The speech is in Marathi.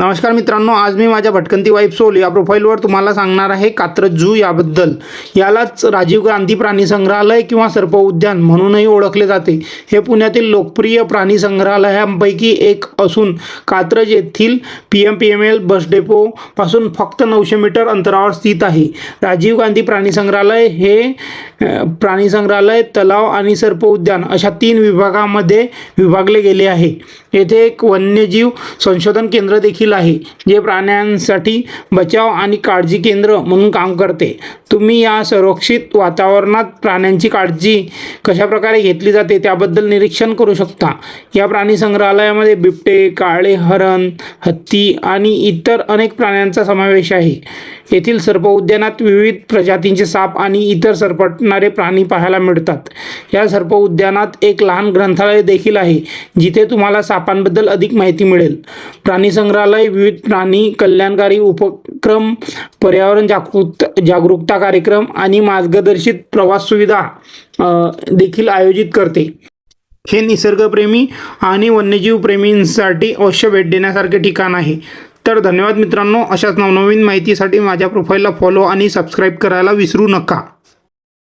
नमस्कार मित्रांनो आज मी माझ्या भटकंती वाईफ सोल या प्रोफाईलवर तुम्हाला सांगणार आहे कात्रज जू याबद्दल. यालाच राजीव गांधी प्राणी संग्रहालय किंवा सर्प उद्यान म्हणूनही ओळखले जाते. हे पुण्यातील लोकप्रिय प्राणी संग्रहालयांपैकी एक असून कात्रज येथील P M P M L bus डेपोपासून फक्त नऊशे मीटर अंतरावर स्थित आहे. राजीव गांधी प्राणी संग्रहालय हे प्राणी संग्रहालय तलाव आणि सर्प उद्यान अशा तीन विभागामध्ये विभागले गेले आहे. येथे एक वन्यजीव संशोधन केंद्र देखील आहे. जे प्राण्यांसाठी बचाव आणि काळजी केंद्र म्हणून काम करते. तुम्ही या संरक्षित वातावरणात प्राण्यांची काळजी कशाप्रकारे घेतली जाते त्याबद्दल निरीक्षण करू शकता. या प्राणी संग्रहालयामध्ये बिबटे काळे हरण हत्ती आणि इतर अनेक प्राण्यांचा समावेश आहे. येथील सर्प उद्यानात विविध प्रजातींचे साप आणि इतर सरपटणारे प्राणी पाहायला मिळतात. या सर्प उद्यानात एक लहान ग्रंथालय देखील आहे जिथे तुम्हाला सापांबद्दल अधिक माहिती मिळेल. प्राणी संग्रहालय विविध प्राणी कल्याणकारी उपक्रम पर्यावरण जागृत जागरूकता कार्यक्रम आणि मार्गदर्शित प्रवास सुविधा देखील आयोजित करते. हे निसर्गप्रेमी आणि वन्यजीव प्रेमींसाठी अवश्य भेट देण्यासारखे ठिकाण आहे. तर धन्यवाद मित्रांनो. अशाच नवनवीन माहितीसाठी माझ्या प्रोफाईलला फॉलो आणि सबस्क्राईब करायला विसरू नका.